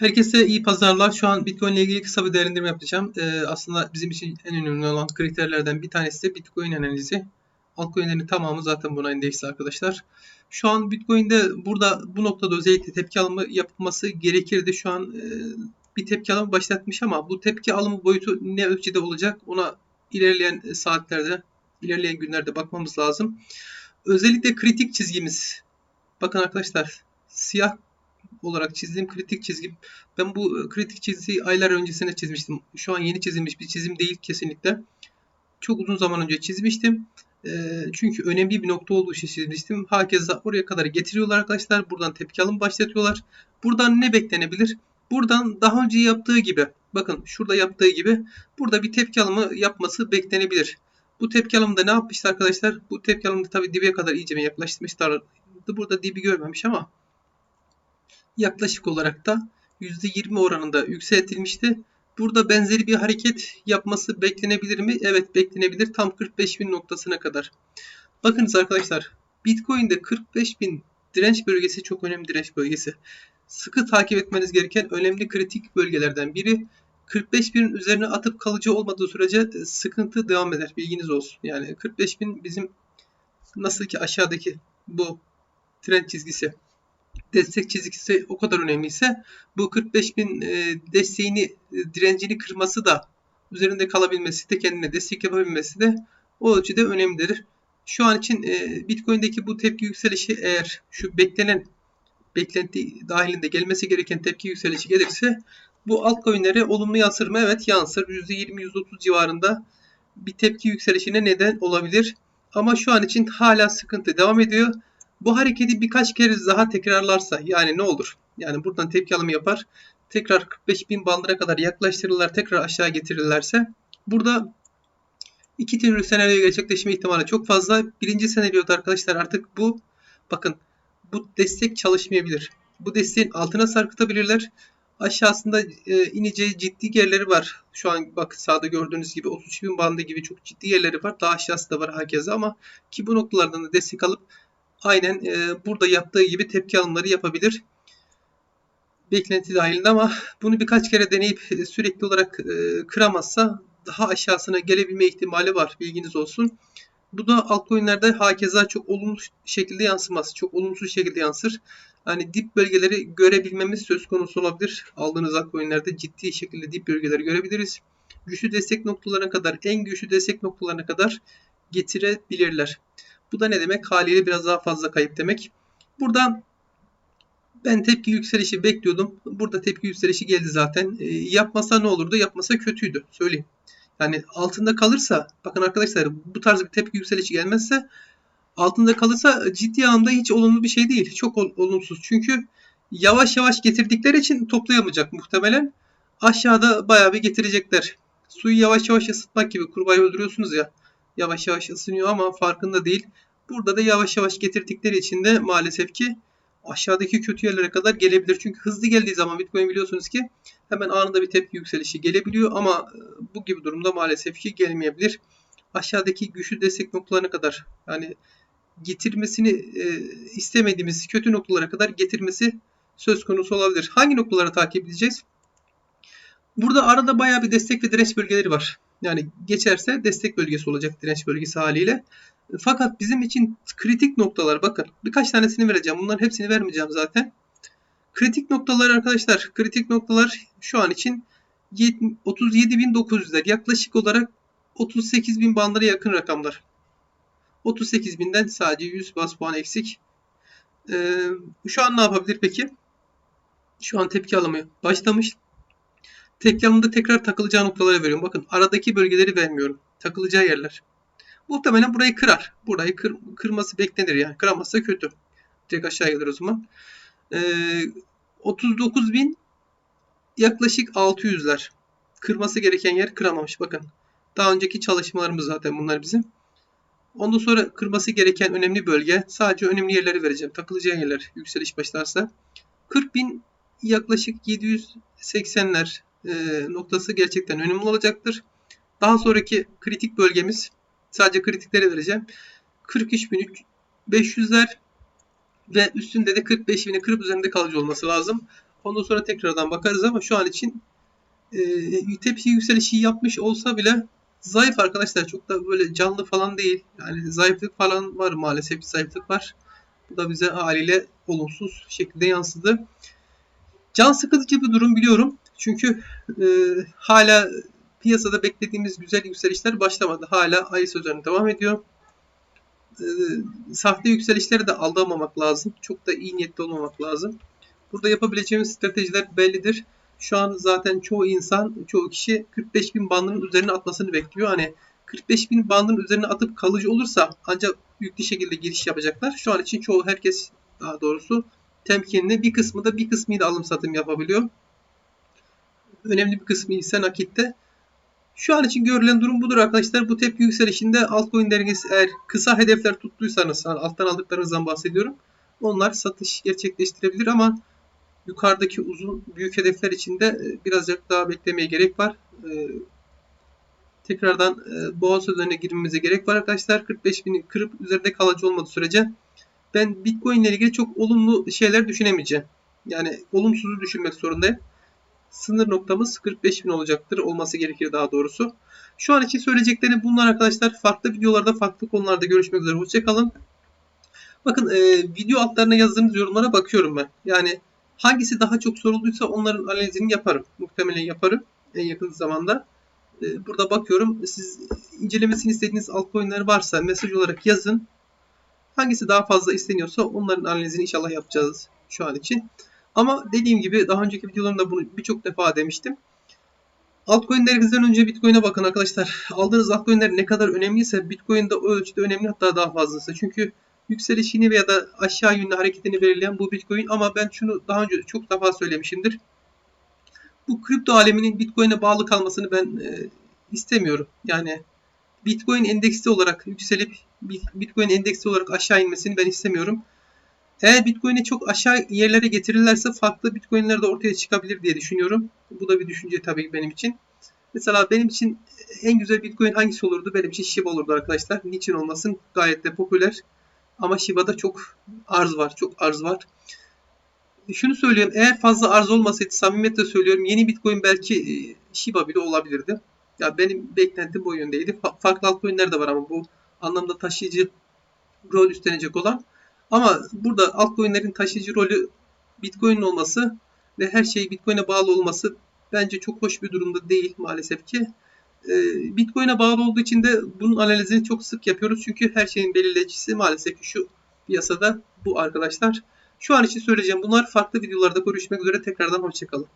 Herkese iyi pazarlar. Şu an Bitcoin ile ilgili kısa bir değerlendirme yapacağım. Ee, aslında bizim için en önemli olan kriterlerden bir tanesi de Bitcoin analizi. Altcoin'lerin tamamı zaten buna endeksli arkadaşlar. Şu an Bitcoin'de burada bu noktada özellikle tepki alımı yapılması gerekirdi. Şu an e, bir tepki alımı başlatmış ama bu tepki alımı boyutu ne ölçüde olacak ona ilerleyen saatlerde, ilerleyen günlerde bakmamız lazım. Özellikle kritik çizgimiz. Bakın arkadaşlar siyah olarak çizdiğim kritik çizgi. Ben bu kritik çizgiyi aylar öncesine çizmiştim. Şu an yeni çizilmiş bir çizim değil kesinlikle. Çok uzun zaman önce çizmiştim. E, çünkü önemli bir nokta olduğu için çizmiştim. Herkese oraya kadar getiriyorlar arkadaşlar. Buradan tepki alım başlatıyorlar. Buradan ne beklenebilir? Buradan daha önce yaptığı gibi bakın şurada yaptığı gibi burada bir tepki alımı yapması beklenebilir. Bu tepki alımında ne yapmıştı arkadaşlar? Bu tepki alımında tabi dibe kadar iyice yaklaştırmışlar. Burada dibi görmemiş ama yaklaşık olarak da %20 oranında yükseltilmişti. Burada benzeri bir hareket yapması beklenebilir mi? Evet beklenebilir. Tam 45.000 noktasına kadar. Bakınız arkadaşlar Bitcoin'de 45.000 direnç bölgesi çok önemli direnç bölgesi. Sıkı takip etmeniz gereken önemli kritik bölgelerden biri. 45.000'in üzerine atıp kalıcı olmadığı sürece sıkıntı devam eder. Bilginiz olsun. Yani 45.000 bizim nasıl ki aşağıdaki bu trend çizgisi destek çizgisi o kadar önemliyse bu 45.000 e, desteğini e, direncini kırması da üzerinde kalabilmesi de kendine destek yapabilmesi de o ölçüde önemlidir. Şu an için e, Bitcoin'deki bu tepki yükselişi eğer şu beklenen beklenti dahilinde gelmesi gereken tepki yükselişi gelirse bu altcoin'lere olumlu yansır mı? Evet yansır. %20-%30 civarında bir tepki yükselişine neden olabilir. Ama şu an için hala sıkıntı devam ediyor. Bu hareketi birkaç kere daha tekrarlarsa yani ne olur? Yani buradan tepki alımı yapar. Tekrar 45 bin bandına kadar yaklaştırırlar. Tekrar aşağı getirirlerse burada iki türlü senaryo gerçekleşme ihtimali çok fazla. Birinci senaryoda arkadaşlar artık bu bakın bu destek çalışmayabilir. Bu desteğin altına sarkıtabilirler. Aşağısında e, ineceği ciddi yerleri var. Şu an bak sağda gördüğünüz gibi 33 bin bandı gibi çok ciddi yerleri var. Daha aşağısı da var herkese ama ki bu noktalardan da destek alıp aynen e, burada yaptığı gibi tepki alımları yapabilir. Beklenti dahilinde ama bunu birkaç kere deneyip e, sürekli olarak e, kıramazsa daha aşağısına gelebilme ihtimali var. Bilginiz olsun. Bu da altcoin'lerde hakeza çok olumlu şekilde yansımaz. Çok olumsuz şekilde yansır. Hani dip bölgeleri görebilmemiz söz konusu olabilir. Aldığınız altcoin'lerde ciddi şekilde dip bölgeleri görebiliriz. Güçlü destek noktalarına kadar, en güçlü destek noktalarına kadar getirebilirler. Bu da ne demek? Haliyle biraz daha fazla kayıp demek. Burada ben tepki yükselişi bekliyordum. Burada tepki yükselişi geldi zaten. E, yapmasa ne olurdu? Yapmasa kötüydü. Söyleyeyim. Yani altında kalırsa bakın arkadaşlar bu tarz bir tepki yükselişi gelmezse altında kalırsa ciddi anlamda hiç olumlu bir şey değil. Çok ol, olumsuz. Çünkü yavaş yavaş getirdikleri için toplayamayacak muhtemelen. Aşağıda bayağı bir getirecekler. Suyu yavaş yavaş ısıtmak gibi kurbağayı öldürüyorsunuz ya yavaş yavaş ısınıyor ama farkında değil. Burada da yavaş yavaş getirdikleri için de maalesef ki aşağıdaki kötü yerlere kadar gelebilir. Çünkü hızlı geldiği zaman Bitcoin biliyorsunuz ki hemen anında bir tepki yükselişi gelebiliyor ama e, bu gibi durumda maalesef ki gelmeyebilir. Aşağıdaki güçlü destek noktalarına kadar yani getirmesini e, istemediğimiz kötü noktalara kadar getirmesi söz konusu olabilir. Hangi noktalara takip edeceğiz? Burada arada bayağı bir destek ve direnç bölgeleri var. Yani geçerse destek bölgesi olacak direnç bölgesi haliyle. Fakat bizim için kritik noktalar bakın birkaç tanesini vereceğim. Bunların hepsini vermeyeceğim zaten. Kritik noktalar arkadaşlar kritik noktalar şu an için 37.900'ler yaklaşık olarak 38.000 bandlara yakın rakamlar. 38.000'den sadece 100 bas puan eksik. Ee, şu an ne yapabilir peki? Şu an tepki alımı başlamış. Teklamında tekrar takılacağı noktalara veriyorum. Bakın aradaki bölgeleri vermiyorum. Takılacağı yerler. Muhtemelen burayı kırar. Burayı kır, kırması beklenir yani. Kıramazsa kötü. Direkt aşağı gelir o zaman. Ee, 39 bin yaklaşık 600'ler. Kırması gereken yer kıramamış. Bakın. Daha önceki çalışmalarımız zaten bunlar bizim. Ondan sonra kırması gereken önemli bölge. Sadece önemli yerleri vereceğim. Takılacağı yerler yükseliş başlarsa. 40 bin yaklaşık 780'ler e, noktası gerçekten önemli olacaktır. Daha sonraki kritik bölgemiz sadece kritikleri vereceğim. 43.500'ler ve üstünde de 45.000'i kırıp üzerinde kalıcı olması lazım. Ondan sonra tekrardan bakarız ama şu an için e, tepki yükselişi yapmış olsa bile zayıf arkadaşlar. Çok da böyle canlı falan değil. Yani zayıflık falan var maalesef zayıflık var. Bu da bize haliyle olumsuz şekilde yansıdı. Can sıkıcı bir durum biliyorum. Çünkü e, hala piyasada beklediğimiz güzel yükselişler başlamadı. Hala ayı üzerine devam ediyor. E, sahte yükselişlere de aldamamak lazım. Çok da iyi niyetli olmamak lazım. Burada yapabileceğimiz stratejiler bellidir. Şu an zaten çoğu insan, çoğu kişi 45 bin bandının üzerine atmasını bekliyor. Hani 45 bin bandının üzerine atıp kalıcı olursa ancak yüklü şekilde giriş yapacaklar. Şu an için çoğu herkes daha doğrusu temkinli. Bir kısmı da bir kısmı da alım satım yapabiliyor. Önemli bir kısmı ise nakitte. Şu an için görülen durum budur arkadaşlar. Bu tepki yükselişinde altcoin'leriniz eğer kısa hedefler tuttuysanız, yani alttan aldıklarınızdan bahsediyorum. Onlar satış gerçekleştirebilir ama yukarıdaki uzun büyük hedefler için de birazcık daha beklemeye gerek var. Tekrardan boğa sözlerine girmemize gerek var arkadaşlar. 45 bini kırıp üzerinde kalıcı olmadığı sürece ben Bitcoin ile ilgili çok olumlu şeyler düşünemeyeceğim. Yani olumsuzu düşünmek zorundayım. Sınır noktamız 45 bin olacaktır. Olması gerekir daha doğrusu. Şu an için söyleyeceklerim bunlar arkadaşlar. Farklı videolarda farklı konularda görüşmek üzere. Hoşçakalın. Bakın e, video altlarına yazdığınız yorumlara bakıyorum ben. Yani hangisi daha çok sorulduysa onların analizini yaparım. Muhtemelen yaparım en yakın zamanda. E, burada bakıyorum. Siz incelemesini istediğiniz altcoin'ler varsa mesaj olarak yazın. Hangisi daha fazla isteniyorsa onların analizini inşallah yapacağız şu an için. Ama dediğim gibi daha önceki videolarımda bunu birçok defa demiştim. Altcoin'lerinizden önce Bitcoin'e bakın arkadaşlar. Aldığınız altcoin'ler ne kadar önemliyse Bitcoin de o ölçüde önemli hatta daha fazlası. Çünkü yükselişini veya da aşağı yönlü hareketini belirleyen bu Bitcoin ama ben şunu daha önce çok defa söylemişimdir. Bu kripto aleminin Bitcoin'e bağlı kalmasını ben e, istemiyorum. Yani Bitcoin endeksi olarak yükselip Bitcoin endeksi olarak aşağı inmesini ben istemiyorum. Eğer Bitcoin'i çok aşağı yerlere getirirlerse farklı Bitcoin'ler de ortaya çıkabilir diye düşünüyorum. Bu da bir düşünce tabii benim için. Mesela benim için en güzel Bitcoin hangisi olurdu? Benim için Shiba olurdu arkadaşlar. Niçin olmasın? Gayet de popüler. Ama Shiba'da çok arz var. Çok arz var. Şunu söylüyorum. Eğer fazla arz olmasaydı samimiyetle söylüyorum. Yeni Bitcoin belki Shiba bile olabilirdi. Ya benim beklentim bu yöndeydi. Farklı altcoin'ler de var ama bu anlamda taşıyıcı rol üstlenecek olan. Ama burada altcoin'lerin taşıyıcı rolü Bitcoin olması ve her şey Bitcoin'e bağlı olması bence çok hoş bir durumda değil maalesef ki. Bitcoin'e bağlı olduğu için de bunun analizini çok sık yapıyoruz. Çünkü her şeyin belirleyicisi maalesef ki şu piyasada bu arkadaşlar. Şu an için söyleyeceğim bunlar farklı videolarda görüşmek üzere tekrardan hoşçakalın.